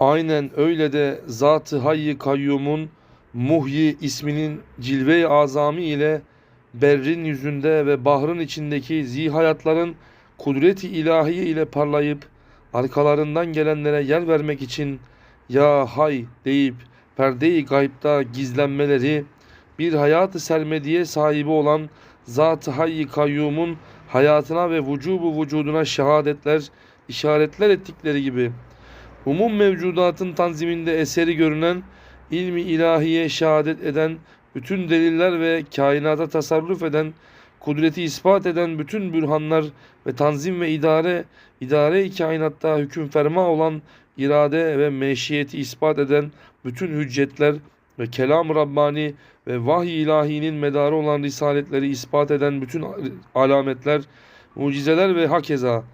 Aynen öyle de Zat-ı Hayy Kayyum'un Muhyi isminin cilve-i azami ile berrin yüzünde ve bahrın içindeki zihayatların kudreti ilahiye ile parlayıp arkalarından gelenlere yer vermek için ya hay! deyip perde-i gaybda gizlenmeleri bir hayat-ı sermediye sahibi olan Zat-ı Hayy Kayyum'un hayatına ve vücubu vücuduna şehadetler, işaretler ettikleri gibi umum mevcudatın tanziminde eseri görünen ilmi ilahiye şehadet eden bütün deliller ve kainata tasarruf eden kudreti ispat eden bütün bürhanlar ve tanzim ve idare idare-i kainatta hüküm ferma olan irade ve meşiyeti ispat eden bütün hüccetler ve kelam Rabbani ve vahiy ilahinin medarı olan risaletleri ispat eden bütün alametler, mucizeler ve hakeza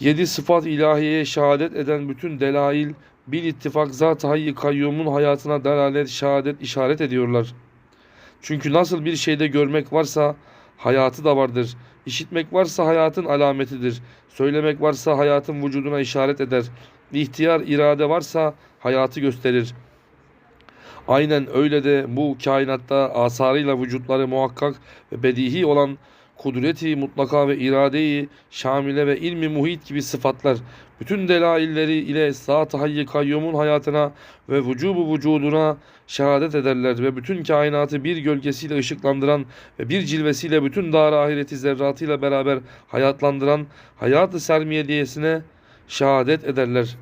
yedi sıfat ilahiyeye şehadet eden bütün delail bil ittifak zat-ı hayy kayyumun hayatına delalet, şehadet, işaret ediyorlar. Çünkü nasıl bir şeyde görmek varsa hayatı da vardır. İşitmek varsa hayatın alametidir. Söylemek varsa hayatın vücuduna işaret eder. İhtiyar, irade varsa hayatı gösterir. Aynen öyle de bu kainatta asarıyla vücutları muhakkak ve bedihi olan kudreti mutlaka ve iradeyi şamile ve ilmi muhit gibi sıfatlar bütün delailleri ile zat-ı hayy kayyumun hayatına ve vücubu vücuduna şehadet ederler ve bütün kainatı bir gölgesiyle ışıklandıran ve bir cilvesiyle bütün dar ahireti zerratıyla beraber hayatlandıran hayat-ı sermiyediyesine şehadet ederler.